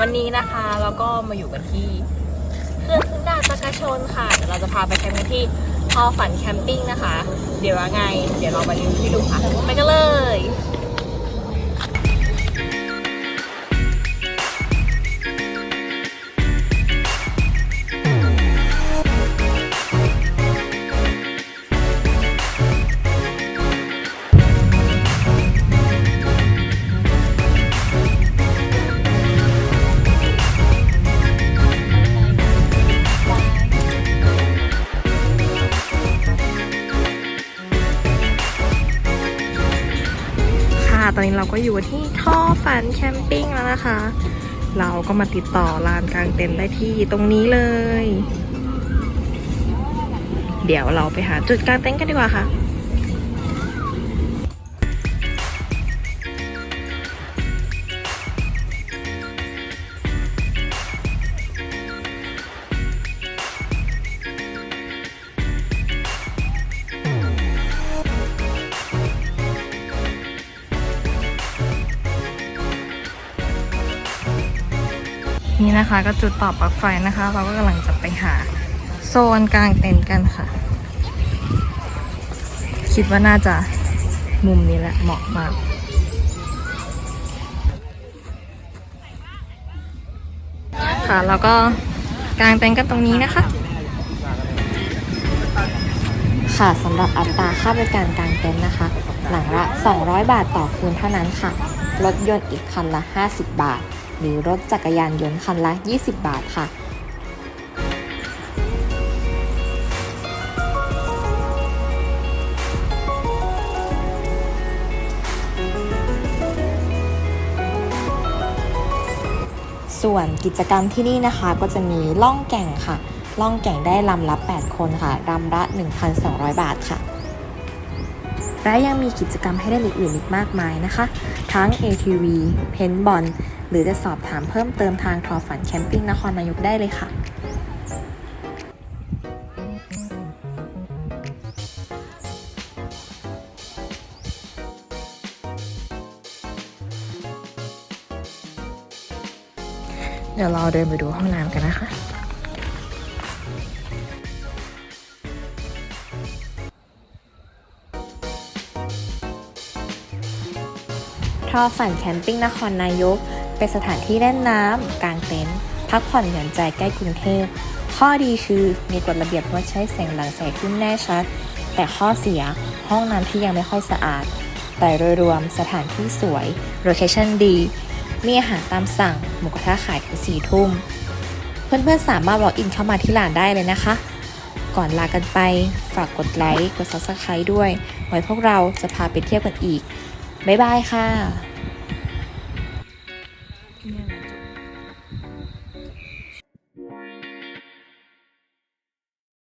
วันนี้นะคะเราก็มาอยู่กันที่เครื่องขึ้นดาดประกาชนค่ะเดี๋ยวเราจะพาไปแคมป์กันที่พอฝันแคมปิ้งนะคะ เดี๋ยวว่าไง เดี๋ยวเรามารีวิวให้ดูค่ะไปกันเลย ตอนนี้เราก็อยู่ที่ท่อฝันแคมปิ้งแล้วนะคะ เราก็มาติดต่อลานกลางเต็นท์ได้ที่ตรงนี้เลย เดี๋ยวเราไปหาจุดกลางเต็นท์กันดีกว่าค่ะ นี่นะคะก็จุดต่อปลั๊กไฟนะคะ เราก็กำลังจะไปหาโซนกลางเต็นท์กันค่ะ คิดว่าน่าจะมุมนี้แหละเหมาะมากค่ะแล้วก็กลางเต็นท์กันตรงนี้นะคะ ค่ะสำหรับอัตราค่าบริการกลางเต็นท์นะคะ หลังละ 200 บาทต่อคืนเท่านั้นค่ะ รถยนต์อีกคันละ 50 บาท หรือรถจักรยานยนต์คันละ 20 บาทค่ะ ส่วนกิจกรรมที่นี่นะคะก็จะมีล่องแก่งค่ะ ล่องแก่งได้ลำละ 8 คนค่ะลำละ 1,200 บาทค่ะและยังมีกิจกรรมให้เล่นอื่นๆอีกมากมายนะคะ ทั้ง ATV เพนบอล หรือจะสอบถามเพิ่มเติมทางทอฝันแคมปิ้งนครนายกได้เลยค่ะ เดี๋ยวเราเดินไปดูห้องน้ำกันนะคะทอฝันแคมปิ้งนครนายก เป็นสถานที่เล่นน้ำกลางเต็นท์พักผ่อนหย่อนใจใกล้กรุงเทพ ข้อดีคือมีกฎระเบียบงดใช้แสงหลังแสงขึ้นแน่ชัด แต่ข้อเสียห้องน้ำที่ยังไม่ค่อยสะอาด แต่โดยรวมสถานที่สวย โลเคชั่นดี มีอาหารตามสั่ง หมูกระทะขายถึงสี่ทุ่ม เพื่อนๆสามารถ walk in เข้ามาที่ร้านได้เลยนะคะ ก่อนลากันไป ฝากกดไลค์ กด subscribe ด้วย ไว้พวกเราจะพาไปเที่ยวกันอีก บ๊ายบายค่ะ